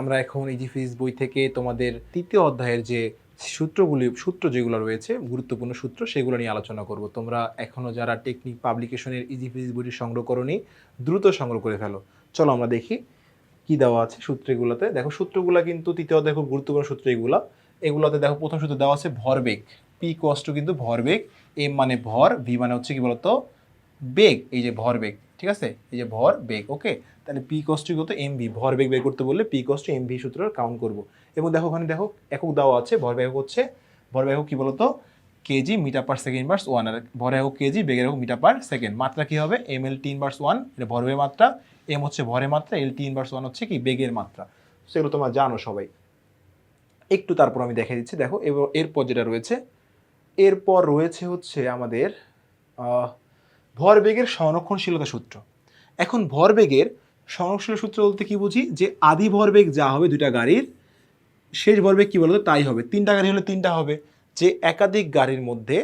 আমরা এখন easy physics বই থেকে তোমাদের তৃতীয় অধ্যায়ের যে সূত্রগুলি, সূত্র যেগুলো রয়েছে, গুরুত্বপূর্ণ সূত্র, সেগুলো নিয়ে আলোচনা করব। তোমরা এখনও যারা টেকনিক পাবলিকেশনের ইজি ফিজিক্স বইটি সংগ্রহ করনি, দ্রুত সংগ্রহ করে ফেলো। চলো আমরা দেখি কি দেওয়া আছে সূত্রগুলোতে। দেখো, সূত্রগুলো কিন্তু তৃতীয় অধ্যায় খুব গুরুত্বপূর্ণ সূত্র এগুলো। এগুলোতে দেখো, প্রথম সূত্র দেওয়া আছে ভরবেগ। পি কষ্ট কিন্তু ভরবেগ এম মানে ভর ভি মানে হচ্ছে কি বলতো? বেগ, এই যে ভর বেগ ঠিক আছে? এই যে ভর, বেগ ওকে তাহলে পি কস্টু কত? এম ভি ভর, বেগ বের করতে বললে পি কস্টু এম ভি সূত্র কাউন্ট করব। এবং দেখো ওখানে দেখো, একক দেওয়া আছে, ভর বেগ হচ্ছে, ভর বেগ কি বলতো? KG metre per second inverse one আর ভর একক কেজি বেগের একক মিটার পার সেকেন্ড মাত্রা কি হবে? M L T inverse one এটা ভরবেগের মাত্রা এম হচ্ছে ভরের মাত্রা এল টি ইনভার্স ওয়ান হচ্ছে কি? বেগের মাত্রা। সেগুলো তোমরা জানো সবাই। একটু তারপর আমি দেখে দিচ্ছি। দেখো এরপর যেটা রয়েছে, এরপর রয়েছে হচ্ছে আমাদের ভরবেগের সংরক্ষণশীলতা সূত্র। এখন ভরবেগের সংরক্ষণ সূত্র বলতে কি বুঝি? যে আদি ভরবেগ যা হবে দুইটা গাড়ির, শেষ ভরবেগ কি বলতো? তাই হবে। তিনটা গাড়ি হলে তিনটা হবে। যে একাধিক গাড়ির মধ্যে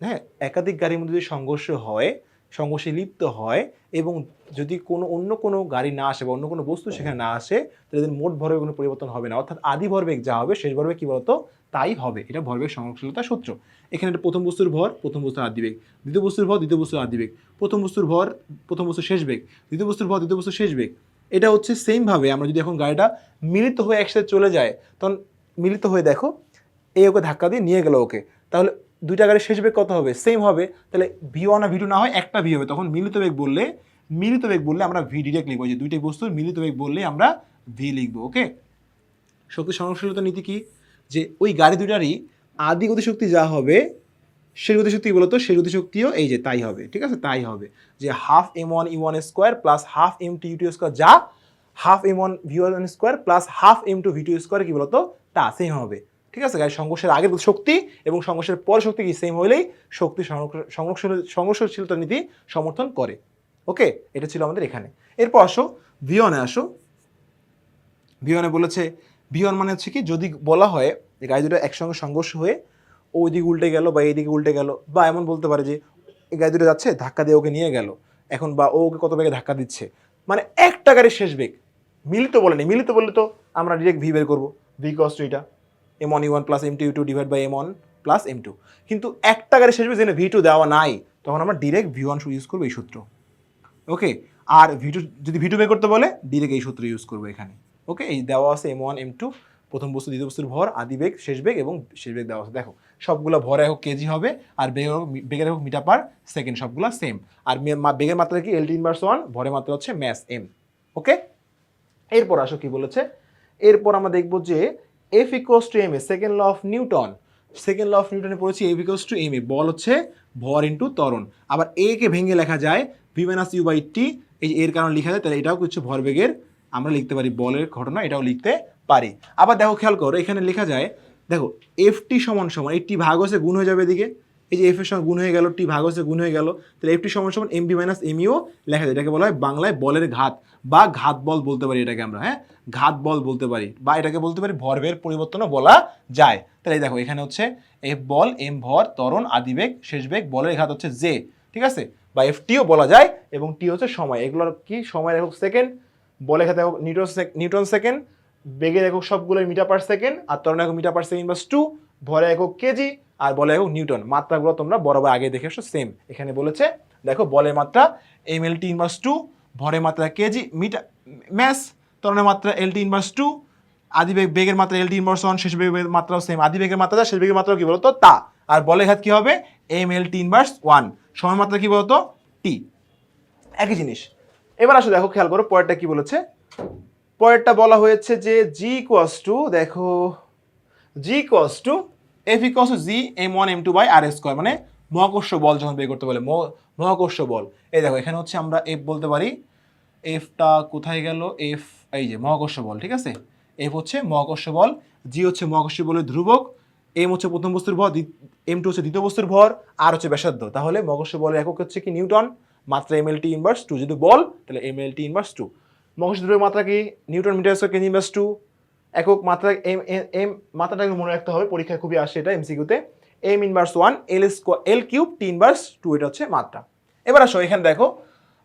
হ্যাঁ একাধিক গাড়ির মধ্যে যদি সংঘর্ষ হয় সংঘর্ষে লিপ্ত হয় এবং যদি কোনো অন্য কোনো গাড়ি না আসে বা অন্য কোনো বস্তু সেখানে না আসে তাহলে এদের মোট ভরবেগ কোনো পরিবর্তন হবে না। অর্থাৎ আদি ভরবেগ যা হবে শেষ ভরবেগ কি বলতো? তাই হবে। এটা ভরবেগ সংরক্ষণশীলতা সূত্র। এখানে একটা প্রথম বস্তুর ভর প্রথম বস্তুর আদিবেগ। দ্বিতীয় বস্তুর ভর দ্বিতীয় বস্তুর আদিবেগ। প্রথম বস্তুর ভর প্রথম বস্তুর শেষ বেগ। দ্বিতীয় বস্তুর ভর দ্বিতীয় বস্তুর শেষ বেগ। এটা হচ্ছে সেমভাবে আমরা যদি এখন গাড়িটা মিলিত হয়ে একসাথে চলে যায় তখন মিলিত হয়ে দেখো এই ওকে ধাক্কা দিয়ে নিয়ে গেল ওকে। তাহলে দুইটা গাড়ির শেষ বেগ কত হবে? সেম হবে। তাহলে ভি ওয়ান আর ভি টু না হয় একটা ভি হবে। তখন মিলিত বেগ বললে, মিলিত বেগ বললে আমরা ভি ডিরেক্ট লিখব। যে দুইটাই বস্তুর মিলিত বেগ বললে আমরা ভি লিখব ওকে শক্তি সংরক্ষণশীলতা নীতি কি? যে ওই গাড়ি দুটারই আদি গতিশক্তি যা হবে সেই গতিশক্তি বলতো? সেই গতিশক্তিও এই যে তাই হবে, ঠিক আছে? তাই হবে। যে half M one U one square plus half M two U two square যা half M one V one square plus half M two V two square কি বলতো? তা সেম হবে। ঠিক আছে? গাড়ির সংঘর্ষের আগের শক্তি এবং সংঘর্ষের পর শক্তি কি? সেম হলেই শক্তি সংরক্ষণ- সংঘর্ষশীলতা নীতি সমর্থন করে। ওকে এটা ছিল আমাদের এখানে। এরপর আসো ভিওনে আসো। ভিওনে বলেছে ভিওন মানে হচ্ছে কি, যদি বলা হয় গাড়ি দুটো একসঙ্গে সংঘর্ষ হয়ে ও ওইদিকে উল্টে গেল বা এইদিকে উল্টে গেল বা এমন বলতে পারে যে এই গাড়ি দুটো যাচ্ছে, ধাক্কা দিয়ে ওকে নিয়ে গেল। এখন বা ও ওকে কত বেগে ধাক্কা দিচ্ছে? মানে একটা গাড়ির শেষ বেগ। মিলিত বলেনি মিলিত বললে তো আমরা ডিরেক্ট ভি বের করব। ভি কস্ট এটা M one U one plus M two U two divide by M one plus M two কিন্তু একটা গাড়ি শেষ যেখানে ভি টু দেওয়া নাই, তখন আমরা ডিরেক্ট ভি ওয়ান ইউজ করব এই সূত্র। ওকে আর ভিটু যদি ভিটু বের করতে বলে ডিরেক্ট এই সূত্র ইউজ করব এখানে। ওকে এই দেওয়া আছে এম ওয়ান এম টু প্রথম বস্তু, দ্বিতীয় বস্তুর ভর, আদি বেগ, শেষ বেগ এবং শেষ বেগ দেওয়া আছে। দেখো, সবগুলো ভর হোক কেজি হবে, আর বেগ বেগের হোক মিটার পার সেকেন্ড সবগুলো সেম আর বেগের মাত্রা কি? এল টি ইনভার্স ওয়ান ভরের মাত্রা হচ্ছে ম্যাস এম ওকে এরপর আসো কি বলেছে? এরপর আমরা দেখব যে F equals to M A second law of Newton second law of নিউটনে পড়েছি F equals to M A বল হচ্ছে ভর ইন্টু ত্বরণ। আবার এ কে ভেঙে লেখা যায় V minus U by T এই এর কারণে লেখা যায়, তাহলে এটাও কিছু ভরবেগের, আমরা লিখতে পারি বলের ঘটনা, এটাও লিখতে পারি। আবার দেখো, খেয়াল করো, এখানে লেখা যায়, দেখো এফ টি সমান সমান, এই টি ভাগ হচ্ছে, গুণ হয়ে যাবে এদিকে। এই যে এফ এর সঙ্গে গুণ হয়ে গেল টি ভাগ হচ্ছে গুণ হয়ে গেল, তাহলে এফ টি সমান সমান M V minus M U লেখা যায়। এটাকে বলা হয় বাংলায় বলের ঘাত বা ঘাত বল বলতে পারি এটাকে আমরা হ্যাঁ? ঘাত বল বলতে পারি বা এটাকে বলতে পারি ভরবের পরিবর্তনও বলা যায়। তাহলে দেখো, এখানে হচ্ছে এফ বল এম ভর, ত্বরণ, আদিবেগ শেষ বেগ বলের ঘাত হচ্ছে জে ঠিক আছে? বা এফ টিও বলা যায় এবং টি হচ্ছে সময়। এগুলোর কি? সময় একক সেকেন্ড বলের ঘাত একক নিউটন নিউটন সেকেন্ড বেগের একক সবগুলো মিটার পার সেকেন্ড আর ত্বরণ একক মিটার পার সেকেন্ড বাস টু ভরে একক কেজি আর বলে একক নিউটন। মাত্রাগুলো তোমরা বরাবর আগে দেখে এসো সেম এখানে বলেছে, দেখো, বলের মাত্রা M L T inverse two ভরের মাত্রা কেজি মিটার ম্যাস তরণের মাত্রা এল টি ইনভার্স টু আদি বেগ বেগের মাত্রা এল টি ইনভার্স ওয়ান শেষ বেগের মাত্রাও সেম আদি বেগের মাত্রা শেষ বেগের মাত্রা কি বলতো? তা। আর বলের ঘাত কী হবে? M L T inverse one সময় মাত্রা কি বলতো? টি একই জিনিস। এবার আসো, দেখো, খেয়াল করো, পরেরটা কি বলেছে? পরেরটা বলা হয়েছে যে জি কোয়াস টু দেখো G equals to F equals to G M one M two by R square মানে মহাকর্ষ বল যখন বের করতে বলে মহাকর্ষ বল। এই দেখো, এখানে হচ্ছে আমরা এফ বলতে পারি। এফটা কোথায় গেল? এফ এই যে মহাকর্ষ বল, ঠিক আছে? এফ হচ্ছে মহাকর্ষ বল জি হচ্ছে মহাকর্ষ বলের ধ্রুবক এম হচ্ছে প্রথম বস্তুর ভর এম টু হচ্ছে দ্বিতীয় বস্তুর ভর আর হচ্ছে ব্যাসার্ধ। তাহলে মহাকর্ষ বলের একক হচ্ছে কি? নিউটন। মাত্রা M L T inverse two যদি বল, তাহলে M L T inverse two মহাকর্ষ ধ্রুবের মাত্রা কি? Newton metre square KG inverse two একক মাত্রা, এম এম মাত্রাটা একটু মনে রাখতে হবে, পরীক্ষায় খুবই আসে এটা এমসিকিউতে M inverse one L square L cube T inverse two এটা হচ্ছে মাত্রা। এবার আসো, এখানে দেখো,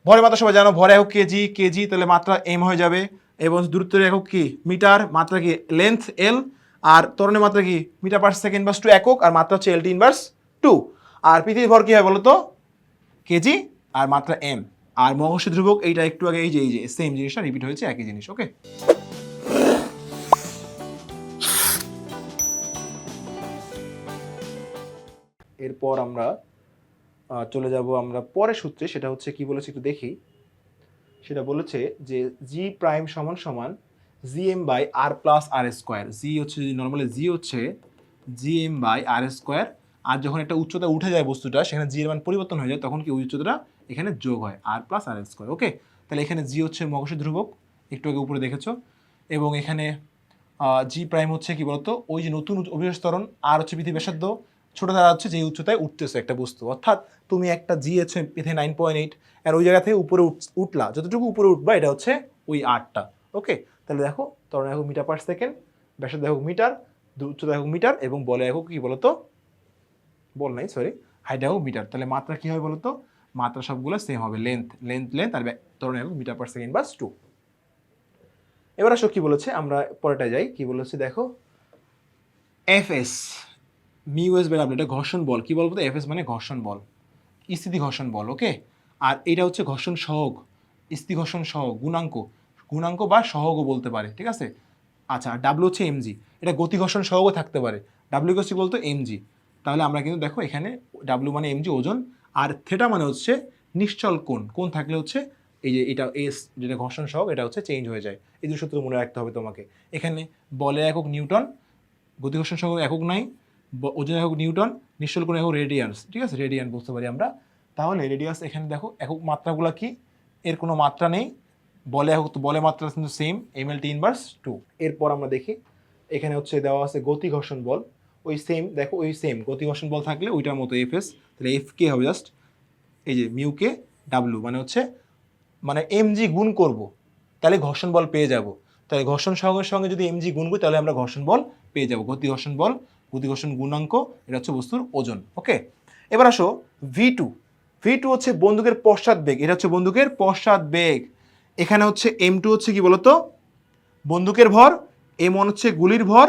ভরের মাত্রা সবাই জানো, ভরে হোক কেজি কেজি তাহলে মাত্রা এম হয়ে যাবে, এবং দূরত্বের একক কি? মিটার, মাত্রা কি লেন্থ এল আর ত্বরণের মাত্রা কি? মিটার পার সেকেন্ড বাস টু একক, আর মাত্রা হচ্ছে এল টি ইনভার্স টু আর পৃথিবীর ভর কি হয় বলো তো? কেজি, আর মাত্রা এম আর মহাকর্ষী ধ্রুবক, এইটা একটু আগে এই যে এই যে সেম জিনিসটা রিপিট হয়েছে, একই জিনিস ওকে এরপর আমরা চলে যাব আমরা পরের সূত্রে, সেটা হচ্ছে কি বলেছে একটু দেখি। সেটা বলেছে যে জি প্রাইম সমান সমান G M by R plus R square G হচ্ছে নর্মালি জি হচ্ছে G M by R square R যখন একটা উচ্চতা উঠে যায় বস্তুটা, সেখানে জি এর মান পরিবর্তন হয়ে যায়, তখন কি উচ্চতাটা এখানে যোগ হয় আর প্লাস আর স্কোয়ার ওকে তাহলে এখানে জি হচ্ছে মগসী ধ্রুবক, একটু আগে উপরে দেখেছ। এবং এখানে জি প্রাইম হচ্ছে কি বলতো? ওই যে নতুন অভিবাস ত্বরণ আর হচ্ছে পৃথিবী ব্যাসার্ধ ছোট দ্বারা হচ্ছে যে উচ্চতায় উঠতেছে একটা বস্তু। অর্থাৎ তুমি একটা জি আছে পৃথিবী নাইন পয়েন্ট এইট আর ওই জায়গা থেকে উপরে উঠ- উঠলা। যতটুকু উপরে উঠবা, এটা হচ্ছে ওই আটটা। ওকে তাহলে দেখো, ত্বরণ একক মিটার পার সেকেন্ড ব্যাসার্ধ একক মিটার উচ্চতা একক মিটার এবং বলে একক কি বলতো? বল নাই সরি হাইট একক মিটার। তাহলে মাত্রা কী হবে বলতো? মাত্রা সবগুলো সেম হবে। লেন্থ লেন্থ লেন্থ আর ত্বরণ একক মিটার পার সেকেন্ড বাস টু এবার আসো কী বলেছে? আমরা পরেটা যাই। কী বলেছে? দেখো এফ এস মিউ এস বের এটা ঘর্ষণ বল। কি বলব তো এফ এস মানে ঘর্ষণ বল। স্থিতি ঘর্ষণ বল ওকে আর এটা হচ্ছে ঘর্ষণ সহগ। স্থিতি ঘর্ষণ সহগ, গুণাঙ্ক। গুণাঙ্ক বা সহগও বলতে পারে, ঠিক আছে? আচ্ছা ডাব্লিউ হচ্ছে এমজি এটা গতি ঘর্ষণ সহগও থাকতে পারে। ডাব্লিউ হচ্ছে বলতো? এমজি তাহলে আমরা কিন্তু দেখো এখানে ডাব্লিউ মানে এমজি ওজন, আর থেটা মানে হচ্ছে নিশ্চল কোণ। কোণ থাকলে হচ্ছে এই যে এটা এস যেটা ঘর্ষণ সহগ, এটা হচ্ছে চেঞ্জ হয়ে যায়। এই দুটো সূত্র মনে রাখতে হবে তোমাকে। এখানে বলে একক নিউটন, গতি ঘর্ষণ সহগ একক নাই ওজন একক নিউটন নিশ্চল কোণ একক রেডিয়ান্স ঠিক আছে? রেডিয়ান বুঝতে পারি আমরা। তাহলে রেডিয়াস এখানে দেখো, একক মাত্রাগুলো কি? এর কোনো মাত্রা নেই। বলে একক, বলে মাত্রা কিন্তু same M L T inverse two এরপর আমরা দেখি, এখানে হচ্ছে দেওয়া আছে গতি ঘর্ষণ বল। ওই সেম দেখো, ওই সেম গতি ঘর্ষণ বল থাকলে ওইটার মতো এফ এস তাহলে এফ কে হবে জাস্ট এই যে মিউ কে ডাব্লু মানে হচ্ছে মানে এম জি গুণ করব, তাহলে ঘর্ষণ বল পেয়ে যাব। তাহলে ঘর্ষণ সঙ্গে সঙ্গে যদি এম জি গুণ করি, তাহলে আমরা ঘর্ষণ বল পেয়ে যাব। গতি ঘর্ষণ বল গতি ঘর্ষণ গুণাঙ্ক, এটা হচ্ছে বস্তুর ওজন ওকে এবার আসো ভি টু ভি টু হচ্ছে বন্দুকের পশ্চাৎ বেগ, এটা হচ্ছে বন্দুকের পশ্চাৎ বেগ। এখানে হচ্ছে এম টু হচ্ছে কি বলতো? বন্দুকের ভর এম ওয়ান হচ্ছে গুলির ভর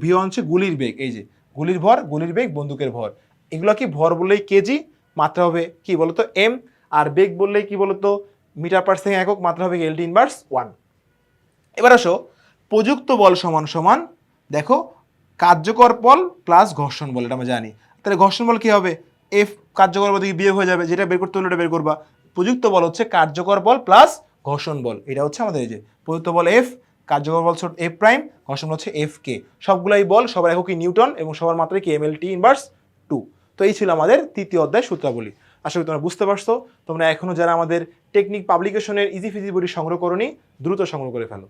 ভি ওয়ান হচ্ছে গুলির বেগ, এই যে, গুলির ভর, গুলির বেগ, বন্দুকের ভর। এগুলো কি ভর বললেই কেজি মাত্রা হবে কি বলতো এম আর বেগ বললেই কি বলতো, মিটার পার সেকেন্ড একক, মাত্রা হবে এলটি ইনভার্স ওয়ান এবার আসো, প্রযুক্ত বল সমান সমান, দেখো কার্যকর বল প্লাস ঘর্ষণ বল, এটা আমরা জানি। তাহলে ঘর্ষণ বল কি হবে? এফ কার্যকর বল থেকে বিয়োগ হয়ে যাবে, যেটা বের করতে হলে ওটা বের করবা। প্রযুক্ত বল হচ্ছে কার্যকর বল প্লাস ঘর্ষণ বল, এটা হচ্ছে আমাদের এই যে, প্রযুক্ত বল এফ কার্যকর বল এফ প্রাইম ঘর্ষণ হচ্ছে এফ কে সবগুলাই বল সবার এককই নিউটন এবং সবার মাত্রায় কি M L T inverse two তো এই ছিল আমাদের তৃতীয় অধ্যায় সূত্রাবলী। আশা করি তোমরা বুঝতে পারছ, তোমরা এখনও যারা আমাদের টেকনিক পাবলিকেশনের ইজি ফিজি বই সংগ্রহ করনি, দ্রুত সংগ্রহ করে ফেলো।